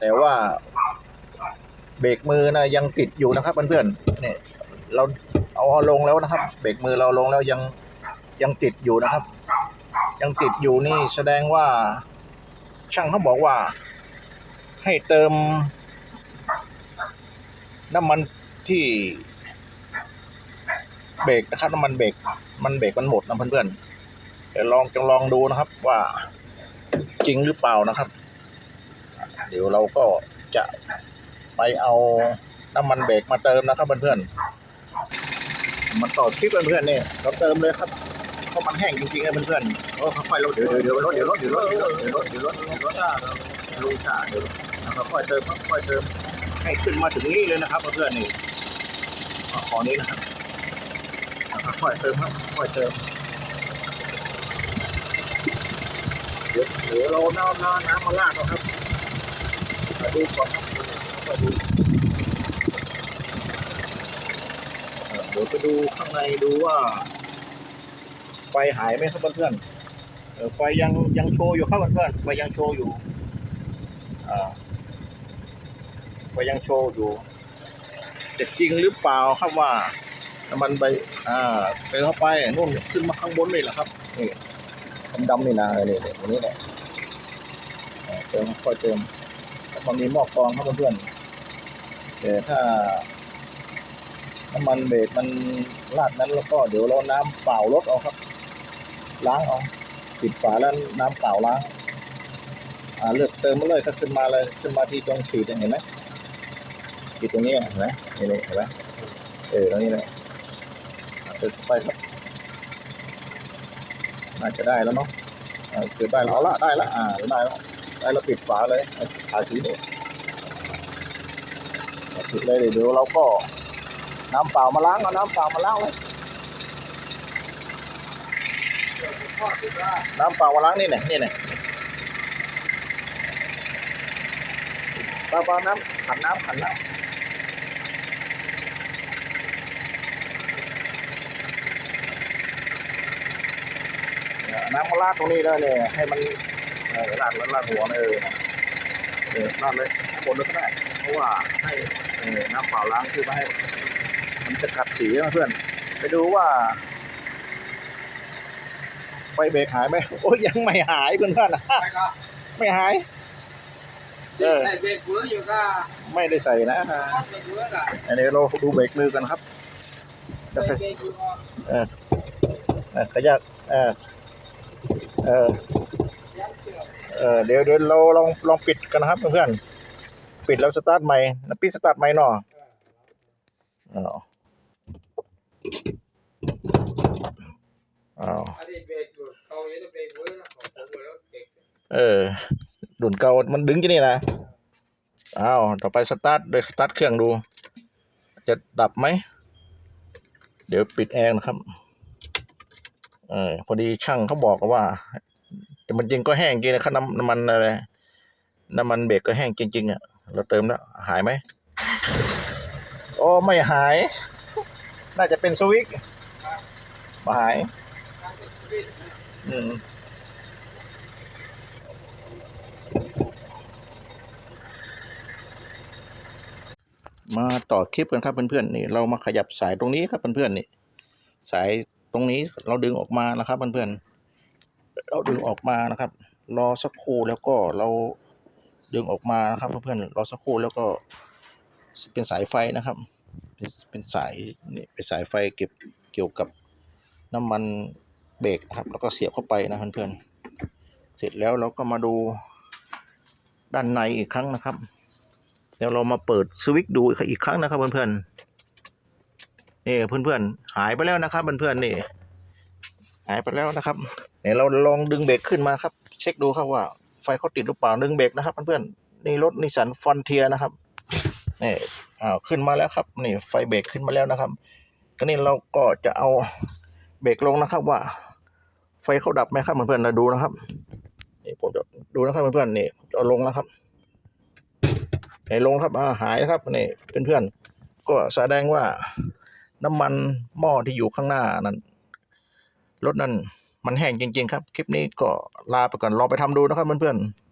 แต่ว่าเบรกมือนะยังติดอยู่นะครับเพื่อนๆเนี่ยเราเอาลงแล้วนะครับ เบรกมือเราลงแล้วยังยังติดอยู่นะครับ ยังติดอยู่นี่แสดงว่าช่างเขาบอกว่า ให้เติม น้ำมันที่เบรกนะครับน้ำมันเบรกมันเบรกมันหมดนะเพื่อนๆเดี๋ยวลองจงลองดูนะครับว่าจริงหรือเปล่านะครับ เดี๋ยวเราก็จะไปเอาน้ำมันเบรกมาเติมนะครับเพื่อนๆมันต่อคลิปเพื่อนๆเนี่ยเราเติมเลยครับเพราะมันแห้งจริงๆนะเพื่อนๆโอ้ค่อยๆรถเดี๋ยวเดี๋ยวเดี๋ยวรถเดี๋ยวรถเดี๋ยวรถเดี๋ยวรถเดี๋ยวรถเดี๋ยวรถเดี๋ยวรถลุยชาเดี๋ยวค่อยๆเติมค่อยๆเติมให้ขึ้นมาถึงนี่เลยนะครับเพื่อนๆนี่ขอนี้นะครับค่อยๆเติมครับค่อยๆเติมเดี๋ยวเราน้ำน้ำน้ำมาลาดเอาครับ ดูก่อนครับมาดูเดี๋ยวไปดูข้างในดูว่า ไฟหายไหมครับเพื่อนๆเอไฟยังยังโชว์อยู่ครับเพื่อนๆไฟยังโชว์อยู่ไฟยังโชว์อยู่แต่จริงหรือเปล่าครับว่าน้ำมันไปอ่าเติมเข้าไปนู่นขึ้นมาข้างบนเลยเหรอครับนี่ดำๆนี่นะเออนี่นี่ตรงนี้แหละเติมค่อยเติม มันมีหม้อกรองครับเพื่อนๆแต่ถ้าน้ำมันเบรกมันลาดนั้นแล้วก็เดี๋ยวเราน้ำเปล่าลดเอาครับ ล้างเอาปิดฝาแล้วน้ำเปล่าล้างอ่าเลือกเติมมาเลยก็ขึ้นมาเลยขึ้นมาที่ตรงขีดเห็นไหมขีดตรงนี้เห็นไหมนี่เลยเห็นไหมเออตรงนี้เลยอะเติมไปครับน่าจะได้แล้วเนาะอ่าคือได้แล้วละได้ละอ่าได้แล้ว ได้เราปิดฝาเลยฝาสีนี่ปิดเลยเดี๋ยวเราก็น้ำเปล่ามาล้างเอาน้ำเปล่ามาล้างเลยน้ำเปล่ามาล้างนี่เนี่ยนี่เนี่ยเปล่าปลาน้ำขันน้ำขันน้ำน้ำมาลาดตรงนี้เลยเนี่ยให้มัน ออลาดแล้วลาดหัวเลยเออลาดเลยบนเลยก็ได้เพราะว่าให้เออน้ำเปล่าล้างคือมาให้มันจะกัดสีนะเพื่อน ไปดูว่า ไฟเบรกหายไหมโอ้ยยังไม่หายเพื่อนเพื่อนๆนะไปก็ไม่หายเออใส่เบรกมืออยู่ก็ไม่ได้ใส่นะเบรกมือก็อันนี้เราดูเบรกมือกันครับใส่เบรกอยู่ก็เออเออขยักเออเออยัดเชือก เออเดี๋ยวเดี๋ยวเราลองลองปิดกันนะครับเพื่อนๆปิดแล้วสตาร์ทใหม่นะปิดสตาร์ทใหม่เนาะอ้าวอ้าวอันนี้เบรกอยู่เออเออดุนเก่ามันดึงที่นี่นะอ้าวต่อไปสตาร์ทโดยสตาร์ทเครื่องดู จะดับไหม เดี๋ยวปิดแอร์นะครับเออพอดีช่างเขาบอกว่า แต่มันจริงก็แห้งจริงนะครับน้ำน้ำมันอะไรน้ำมันเบรกก็แห้งจริง ๆอะเราเติมแล้วหายไหมโอ้ไม่หาย น่าจะเป็นสวิตช์ไม่หาย อืมมาต่อคลิปกันครับเพื่อนๆนี่เรามาขยับสายตรงนี้ครับเพื่อนๆนี่ สายตรงนี้เราดึงออกมานะครับเพื่อนๆ เราดึงออกมานะครับ รอสักครู่แล้วก็เราดึงออกมานะครับเพื่อนๆรอสักครู่แล้วก็เป็นสายไฟนะครับ เป็นสายนี่เป็นสายไฟเก็บเกี่ยวกับน้ำมันเบรกครับ แล้วก็เสียบเข้าไปนะเพื่อนๆเสร็จแล้วเราก็มาดูด้านในอีกครั้งนะครับเดี๋ยวเรามาเปิดสวิตช์ดูอีกครั้งนะครับเพื่อนๆนี่เพื่อนๆหายไปแล้วนะครับเพื่อนๆนี่ หายไปแล้วนะครับเดี๋ยวเราลองดึงเบรกขึ้นมาครับ เช็คดูครับว่าไฟเขาติดหรือเปล่าดึงเบรกนะครับเพื่อนๆนี่รถนิสสันฟอนเทียนะครับนี่อ้าวขึ้นมาแล้วครับนี่ไฟเบรกขึ้นมาแล้วนะครับก็นี่เราก็จะเอาเบรกลงนะครับว่า ไฟเขาดับไหมครับเพื่อนๆเราดูนะครับนี่ผมจะดูนะครับเพื่อนๆนี่เอาลงนะครับนี่ลงครับอ่าหายครับนี่เพื่อนๆก็แสดงว่าน้ำมันหม้อที่อยู่ข้างหน้านั้น รถนั่นมันแห้งจริง ๆ ครับ คลิปนี้ก็ลาไปก่อนลองไปทำดูนะครับเพื่อนๆ